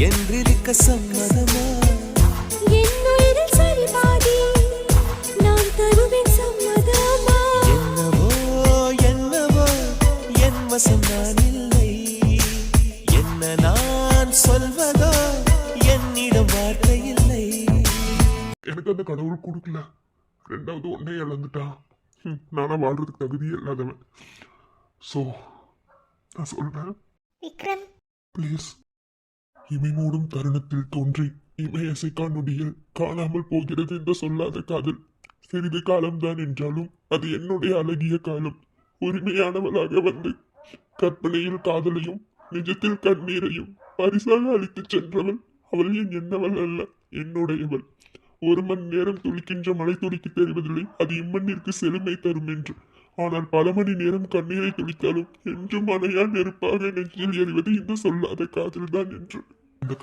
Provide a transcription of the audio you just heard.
கேட்க சம்மதமா? என் உயிரில் சரிபாதி நான் தருவேன் சம்மதமா? என்னவோ என்னவோ என் வசம் நான் இல்லை என்ன நான் சொல்வதோ என்னிடம் வார்த்தை இல்லை. எனக்கு அந்த கடவுள் கொடுக்கல. ரெண்டாவது ஒன்னே இழந்துட்டான் நானா வாழ்றதுக்கு தகுதியே இல்லாதவன். ஸோ நான் சொல்றேன். விக்ரம். ப்ளீஸ் இமைமூடும் தருணத்தில் தோன்றி இமை அசைக்கா நொடியில் காணாமல் போகிறது என்று சொல்லாத காதல். சிறிது காலம்தான் என்றாலும் அது என்னுடைய அழகிய காலம். உரிமையானவளாக வந்து கற்பனையில் காதலையும் நிஜத்தில் கண்ணீரையும் பரிசாக அளித்துச் சென்றவள் அவள் என் என்னவள் அல்ல என்னுடையவள். ஒரு மணி நேரம் துளிக்கின்ற மலை துளிக்கு தெரிவதில்லை அது இம்மண்ணிற்கு செழுமை தரும் என்று. ஆனால் பல மணி நேரம் கண்ணீரை துளித்தாலும் என்றும் அணையா நெருப்பாக நெஞ்சில் எறிவது இந்த சொல்லாத காதல்தான் என்று. இந்த